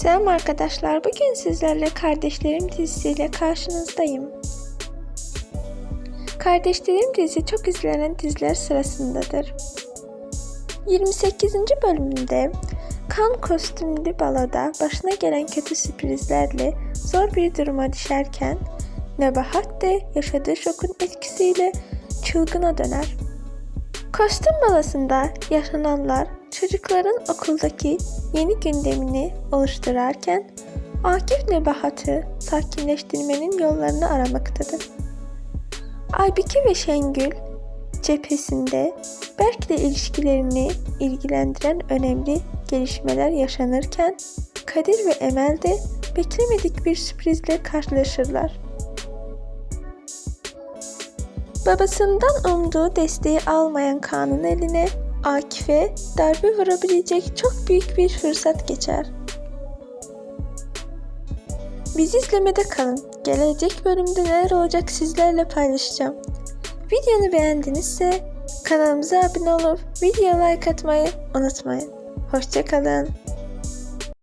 Selam arkadaşlar. Bugün sizlerle Kardeşlerim dizisiyle karşınızdayım. Kardeşlerim dizisi çok izlenen diziler sırasındadır. 28. bölümünde kan kostümlü baloda başına gelen kötü sürprizlerle zor bir duruma düşerken Nebahat de yaşadığı şokun etkisiyle çılgına döner. Kostüm balasında yaşananlar çocukların okuldaki yeni gündemini oluşturarken Akif Nebahat'ı sakinleştirmenin yollarını aramaktadır. Aybike ve Şengül cephesinde belki de ilişkilerini ilgilendiren önemli gelişmeler yaşanırken Kadir ve Emel de beklemedik bir sürprizle karşılaşırlar. Babasından umduğu desteği almayan Kaan'ın eline Akif'e darbe vurabilecek çok büyük bir fırsat geçer. Bizi izlemede kalın. Gelecek bölümde neler olacak sizlerle paylaşacağım. Videonu beğendinizse kanalımıza abone olup video like atmayı unutmayın. Hoşçakalın.